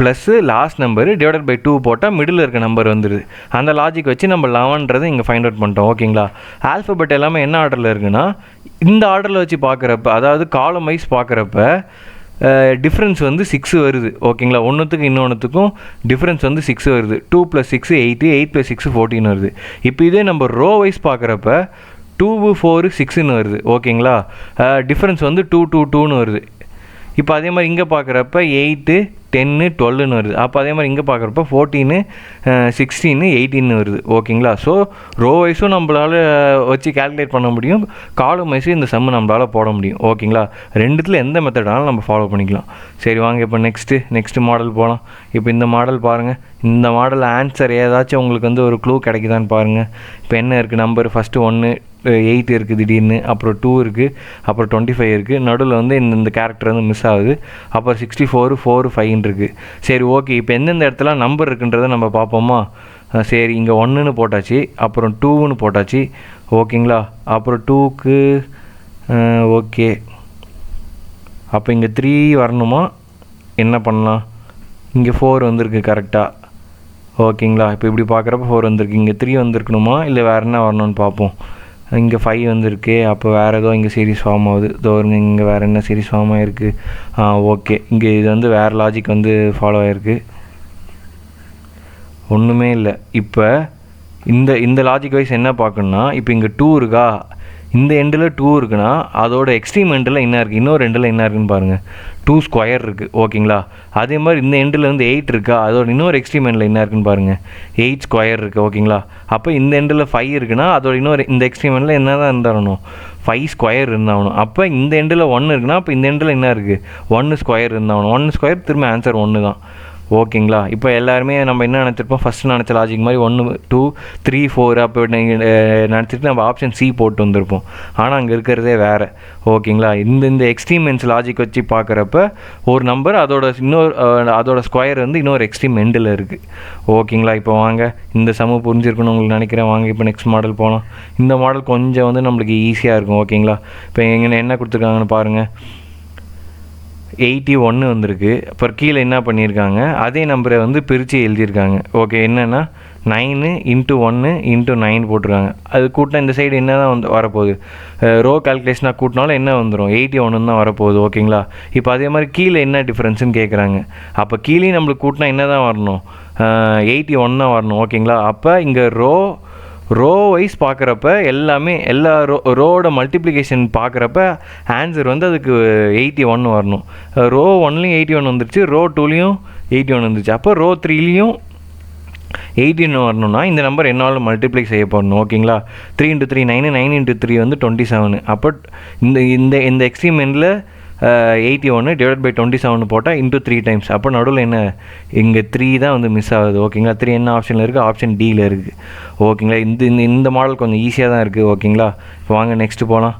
plus last number divided by two போட்டால் மிடில் இருக்க நம்பர் வந்துடுது அந்த லாஜிக் வச்சு நம்ம லெவன்றதை இங்கே ஃபைண்ட் அவுட் பண்ணிட்டோம். ஓகேங்களா ஆல்ஃபபெட் எல்லாமே என்ன ஆர்டரில் இருக்குன்னா இந்த ஆர்டரில் வச்சு பார்க்குறப்ப அதாவது காலம் வைஸ் பார்க்குறப்ப டிஃப்ரென்ஸ் வந்து சிக்ஸ் வருது. ஓகேங்களா ஒன்றுத்துக்கும் இன்னொன்றுத்துக்கும் டிஃப்ரென்ஸ் வந்து சிக்ஸ் வருது. Two plus six eight eight plus six fourteen வருது. இப்போ இதே நம்ம ரோ வைஸ் பார்க்குறப்ப டூவு ஃபோரு சிக்ஸுன்னு வருது. ஓகேங்களா டிஃப்ரென்ஸ் வந்து டூ டூ டூன்னு வருது. இப்போ அதே மாதிரி இங்கே பார்க்குறப்ப எயிட்டு டென்னு டுவெல்லுன்னு வருது. அப்போ அதே மாதிரி இங்கே பார்க்குறப்ப ஃபோர்டீனு சிக்ஸ்டீனு எயிட்டீன்னு வருது. ஓகேங்களா? ஸோ ரோ வைஸும் நம்மளால் வச்சு கால்குலேட் பண்ண முடியும். காலம் வைஸும் இந்த சம்மு நம்மளால் போட முடியும். ஓகேங்களா? ரெண்டுத்தில் எந்த மெத்தடாலும் நம்ம ஃபாலோ பண்ணிக்கலாம். சரி வாங்க இப்போ நெக்ஸ்ட்டு நெக்ஸ்ட் மாடல் போகலாம் இப்போ இந்த மாடல் பாருங்கள் இந்த மாடல் ஆன்சர் ஏதாச்சும் உங்களுக்கு வந்து ஒரு க்ளூ கிடைக்குதான்னு பாருங்கள் இப்போ என்ன இருக்குது நம்பர் ஃபஸ்ட்டு ஒன்று எயிட் இருக்குது திடீர்னு அப்புறம் டூ இருக்குது அப்புறம் டுவெண்ட்டி ஃபைவ் இருக்குது நடுவில் வந்து இந்த இந்த கேரக்டர் வந்து மிஸ் ஆகுது. அப்புறம் சிக்ஸ்டி ஃபோரு ஃபோர் ஃபைவ்னு இருக்குது சரி ஓகே இப்போ எந்தெந்த இடத்துல நம்பர் இருக்குன்றதை நம்ம பார்ப்போமா? சரி இங்கே ஒன்றுன்னு போட்டாச்சு அப்புறம் டூன்னு போட்டாச்சு. ஓகேங்களா? அப்புறம் டூக்கு ஓகே அப்போ இங்கே த்ரீ வரணுமா? என்ன பண்ணலாம்? இங்கே ஃபோர் வந்திருக்கு கரெக்டாக ஓகேங்களா? இப்போ இப்படி பார்க்குறப்ப ஃபோர் வந்திருக்கு. இங்கே த்ரீ வந்திருக்கணுமா? இல்லை வேறு என்ன வரணும்னு பார்ப்போம். இங்கே ஃபைவ் வந்திருக்கு. அப்போ வேறு ஏதோ இங்கே சீரிஸ் ஃபார்ம் ஆகுது. தோருங்க இங்கே வேறு என்ன சீரிஸ் ஃபார்ம் ஆகிருக்கு ஆ ஓகே இங்கே இது வந்து வேறு லாஜிக் வந்து ஃபாலோ ஆகிருக்கு ஒன்றுமே இல்லை. இப்போ இந்த இந்த லாஜிக் வைஸ் என்ன பார்க்கணுன்னா இப்போ இங்கே டூ இருக்கா? இந்த எண்டில் டூ இருக்குன்னா அதோட எக்ஸ்ட்ரீம் எண்டில் என்ன இருக்குது இன்னொரு எண்டில் என்ன இருக்குன்னு பாருங்கள் டூ ஸ்கொயர் இருக்குது ஓகேங்களா? அதே மாதிரி இந்த எண்டில் வந்து எயிட் இருக்கா? அதோட இன்னொரு எக்ஸ்ட்ரீம் எண்டில் என்ன இருக்குன்னு பாருங்கள் எயிட் ஸ்கொயர் இருக்குது ஓகேங்களா? அப்போ இந்த எண்டில் ஃபைவ் இருக்குன்னா அதோட இன்னொரு இந்த எக்ஸ்ட்ரீம் எண்டில் என்ன தான் இருந்தாலும் ஃபைவ் ஸ்கொயர் இருந்தாகணும் அப்போ இந்த எண்டில் ஒன்று இருக்குன்னா அப்போ இந்த எண்டில் என்ன இருக்குது ஒன்று ஸ்கொயர் இருந்தாகணும் ஒன்று ஸ்கொயர் திரும்ப ஆன்சர் ஒன்று தான். ஓகேங்களா? இப்போ எல்லாருமே நம்ம என்ன நினச்சிருப்போம்? ஃபஸ்ட்டு நினச்ச லாஜிக் மாதிரி ஒன்று டூ த்ரீ ஃபோர் அப்போ நீங்கள் நினச்சிட்டு நம்ம ஆப்ஷன் சி போட்டு வந்திருப்போம். ஆனால் அங்கே இருக்கிறதே வேறு. ஓகேங்களா? இந்த இந்த எக்ஸ்ட்ரீமென்ஸ் லாஜிக் வச்சு பார்க்குறப்ப ஒரு நம்பர் அதோட இன்னொரு அதோட ஸ்கொயர் வந்து இன்னொரு எக்ஸ்ட்ரீம் எண்டில் இருக்குது ஓகேங்களா? இப்போ வாங்க. இந்த சம புரிஞ்சிருக்குன்னு உங்களுக்கு நினைக்கிறேன். வாங்க இப்போ நெக்ஸ்ட் மாடல் போகலாம் இந்த மாடல் கொஞ்சம் வந்து நம்மளுக்கு ஈஸியாக இருக்கும். ஓகேங்களா? இப்போ எங்கே என்ன கொடுத்துருக்காங்கன்னு பாருங்கள் எயிட்டி ஒன்று வந்திருக்கு. அப்புறம் கீழே என்ன பண்ணியிருக்காங்க? அதே நம்பரை வந்து பிரித்து எழுதியிருக்காங்க. ஓகே என்னென்னா நைனு இன்ட்டு ஒன்று இன்ட்டு நைன் போட்டிருக்காங்க. அது கூட்டினா இந்த சைடு என்ன தான் வந்து வரப்போகுது? ரோ கால்குலேஷனாக கூட்டினாலும் என்ன வந்துடும் எயிட்டி ஒன்று தான் வரப்போகுது ஓகேங்களா இப்போ அதே மாதிரி கீழே என்ன டிஃப்ரென்ஸுன்னு கேட்குறாங்க அப்போ கீழே நம்மளுக்கு கூட்டினா என்ன தான் வரணும்? எயிட்டி ஒன் தான் வரணும் ஓகேங்களா அப்போ இங்கே ரோ ரோ வைஸ் பார்க்குறப்ப எல்லாமே எல்லா ரோ ரோவோட மல்டிப்ளிகேஷன் பார்க்குறப்ப ஆன்சர் வந்து அதுக்கு எயிட்டி ஒன் வரணும். ரோ ஒன்லேயும் எயிட்டி ஒன் வந்துருச்சு ரோ டூலேயும் எயிட்டி ஒன் வந்துருச்சு. அப்போ ரோ த்ரீலேயும் எயிட்டின் வரணும்னா இந்த நம்பர் என்னால் மல்டிப்ளை செய்ய போடணும் ஓகேங்களா three into three nine nine into three வந்து டுவெண்ட்டி செவனு அப்போ இந்த இந்த இந்த எக்ஸ்ட்ரீம் எயிட்டி ஒன்று டிவைட் பை டுவெண்ட்டி செவன் போட்டால் இன்ட்டு த்ரீ டைம்ஸ் அப்போ நடுவில் என்ன? இங்கே த்ரீ தான் வந்து மிஸ் ஆகுது. ஓகேங்களா த்ரீ என்ன ஆப்ஷனில் இருக்குது ஆப்ஷன் டியில் இருக்குது ஓகேங்களா இந்த இந்த இந்த மாடல் கொஞ்சம் ஈஸியாக தான் இருக்குது ஓகேங்களா இப்போ வாங்க நெக்ஸ்ட்டு போகலாம்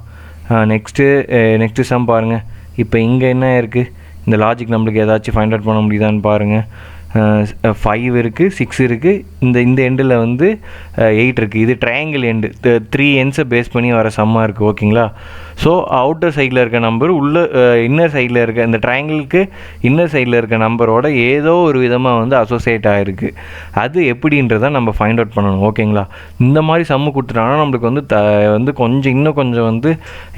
நெக்ஸ்ட்டு நெக்ஸ்ட்டு சம் பாருங்கள் இப்போ இங்கே என்ன இருக்குது இந்த லாஜிக் நம்மளுக்கு ஏதாச்சும் ஃபைண்ட் அவுட் பண்ண முடியுதான்னு பாருங்கள் ஃபைவ் இருக்குது சிக்ஸ் இருக்குது இந்த இந்த எண்டில் வந்து எயிட் இருக்குது இது ட்ரையாங்கிள் எண்டு த்ரீ எண்ட்ஸை பேஸ் பண்ணி வர சம்மாக இருக்குது ஓகேங்களா ஸோ அவுட்டர் சைடில் இருக்க நம்பர் உள்ள இன்னர் சைடில் இருக்க இந்த ட்ரையாங்கிளுக்கு இன்னர் சைடில் இருக்க நம்பரோட ஏதோ ஒரு விதமாக வந்து அசோசியேட் ஆகிருக்கு அது எப்படின்றத நம்ம ஃபைண்ட் அவுட் பண்ணணும் ஓகேங்களா இந்த மாதிரி சம்மு கொடுத்துட்டாங்கன்னா நம்மளுக்கு வந்து த வந்து கொஞ்சம் இன்னும் கொஞ்சம் வந்து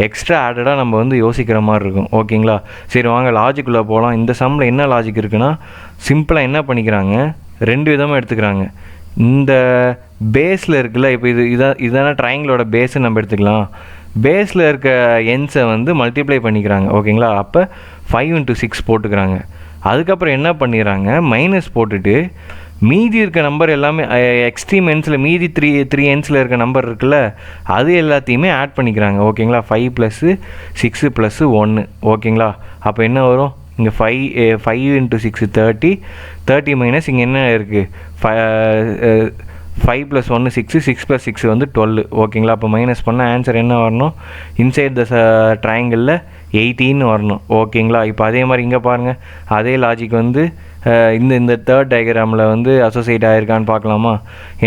எக்ஸ்ட்ரா ஆடடாக நம்ம வந்து யோசிக்கிற மாதிரி இருக்கும் ஓகேங்களா சரி வாங்க லாஜிக்குள்ளே போகலாம் இந்த சம்மில் என்ன லாஜிக் இருக்குன்னா சிம்பிளாக என்ன பண்ணிக்கிறாங்க? ரெண்டு விதமாக எடுத்துக்கிறாங்க. இந்த பேஸில் இருக்குல்ல இப்போ இது இதான் இதான ட்ரையாங்கிளோட பேஸை நம்ம எடுத்துக்கலாம். பேஸில் இருக்க எண்ஸை வந்து மல்டிப்ளை பண்ணிக்கிறாங்க. ஓகேங்களா? அப்போ ஃபைவ் இன்ட்டு சிக்ஸ் போட்டுக்கிறாங்க. அதுக்கப்புறம் என்ன பண்ணிடுறாங்க? மைனஸ் போட்டுட்டு மீதி இருக்க நம்பர் எல்லாமே எக்ஸ்ட்ரீம் எண்ட்ஸில் மீதி த்ரீ த்ரீ எண்ட்ஸில் இருக்க நம்பர் இருக்குல்ல அது எல்லாத்தையுமே ஆட் பண்ணிக்கிறாங்க. ஓகேங்களா? ஃபைவ் ப்ளஸ்ஸு சிக்ஸு ப்ளஸ்ஸு ஒன்று ஓகேங்களா? அப்போ என்ன வரும்? இங்கே five five into six thirty thirty minus இங்கே என்ன இருக்குது ஃபைவ் ப்ளஸ் ஒன்று சிக்ஸு சிக்ஸ் ப்ளஸ் சிக்ஸ் வந்து டுவெல் ஓகேங்களா அப்போ மைனஸ் பண்ண ஆன்சர் என்ன வரணும்? இன்சைட் த ட்ரையாங்கிளில் எயிட்டின்னு வரணும். ஓகேங்களா இப்போ அதே மாதிரி இங்கே பாருங்கள் அதே லாஜிக் வந்து uh, இந்த இந்த தேர்ட் டயக்ராமில் வந்து அசோசியேட் ஆகிருக்கான்னு பார்க்கலாமா?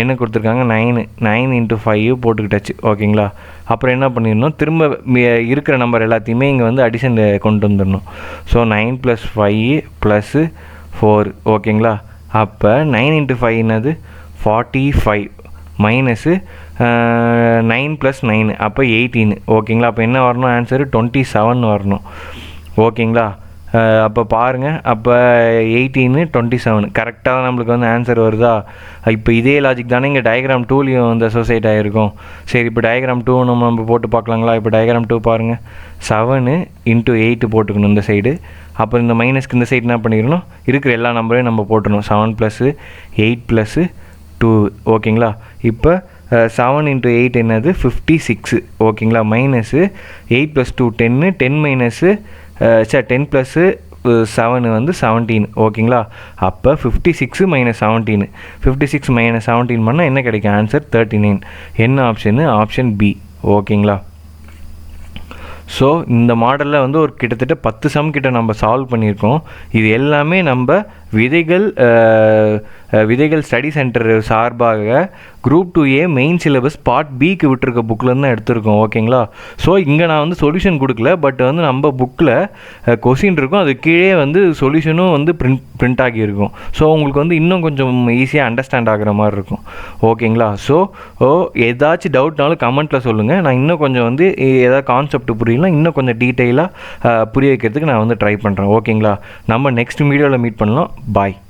என்ன கொடுத்துருக்காங்க? நைனு நைன் இன்ட்டு ஃபைவ் போட்டுக்கிட்டாச்சு. ஓகேங்களா அப்புறம் என்ன பண்ணிடணும்? திரும்ப இருக்கிற நம்பர் எல்லாத்தையுமே இங்கே வந்து அடிஷன் கொண்டு வந்துடணும். So nine plus five plus four ஓகேங்களா அப்போ நைன் இன்ட்டு ஃபைவ் என்னது? Forty five minus nine plus nine அப்போ எயிட்டீன் ஓகேங்களா அப்போ என்ன வரணும்? ஆன்சரு டுவெண்ட்டி செவன் வரணும் ஓகேங்களா அப்போ பாருங்கள் அப்போ எயிட்டீனு டுவெண்ட்டி செவன் கரெக்டாக தான் நம்மளுக்கு வந்து ஆன்சர் வருதா? இப்போ இதே லாஜிக் தானே இங்கே டயக்ராம் டூலையும் வந்து அசோசியேட் ஆகிருக்கும் சரி இப்போ டயக்ராம் டூ நம்ம நம்ம போட்டு பார்க்கலாங்களா? இப்போ டயக்ராம் டூ பாருங்கள் செவனு இன்ட்டு எயிட்டு போட்டுக்கணும் இந்த சைடு அப்புறம் இந்த மைனஸ்க்கு இந்த சைடு என்ன பண்ணிக்கணும் இருக்கிற எல்லா நம்பரையும் நம்ம போட்டுடணும். Seven plus eight plus two ஓகேங்களா? இப்போ செவன் இன்ட்டு எயிட் என்னது? ஃபிஃப்டி சிக்ஸு ஓகேங்களா minus eight plus two ten ten minus sir ten plus seven வந்து செவன்டீன் ஓகேங்களா? அப்போ fifty six minus seventeen fifty six minus seventeen பண்ணால் என்ன கிடைக்கும்? ஆன்சர் தேர்ட்டி நைன் என்ன ஆப்ஷனு ஆப்ஷன் பி ஓகேங்களா? ஸோ இந்த மாடலில் வந்து ஒரு கிட்டத்தட்ட பத்து சம் கிட்ட நம்ம சால்வ் பண்ணியிருக்கோம். இது எல்லாமே நம்ம விதைகள் விதைகள் ஸ்டடி சென்டர் சார்பாக group two A main syllabus part பிக்கு விட்டுருக்க புக்கிலேருந்து தான் எடுத்திருக்கோம் ஓகேங்களா ஸோ இங்கே நான் வந்து சொல்யூஷன் கொடுக்கல பட் வந்து நம்ம புக்கில் கொஷின் இருக்கும். அது கீழே வந்து சொல்யூஷனும் வந்து பிரிண்ட் பிரிண்ட் ஆகியிருக்கும் ஸோ உங்களுக்கு வந்து இன்னும் கொஞ்சம் ஈஸியாக அண்டர்ஸ்டாண்ட் ஆகிற மாதிரி இருக்கும் ஓகேங்களா ஸோ ஓ ஏதாச்சும் டவுட்னாலும் கமெண்ட்டில் சொல்லுங்கள் நான் இன்னும் கொஞ்சம் வந்து ஏதாவது கான்செப்ட் புரியலாம் இன்னும் கொஞ்சம் டீட்டெயிலாக புரிய வைக்கிறதுக்கு நான் வந்து ட்ரை பண்ணுறேன் ஓகேங்களா நம்ம நெக்ஸ்ட் வீடியோவில் மீட் பண்ணலாம். Bye.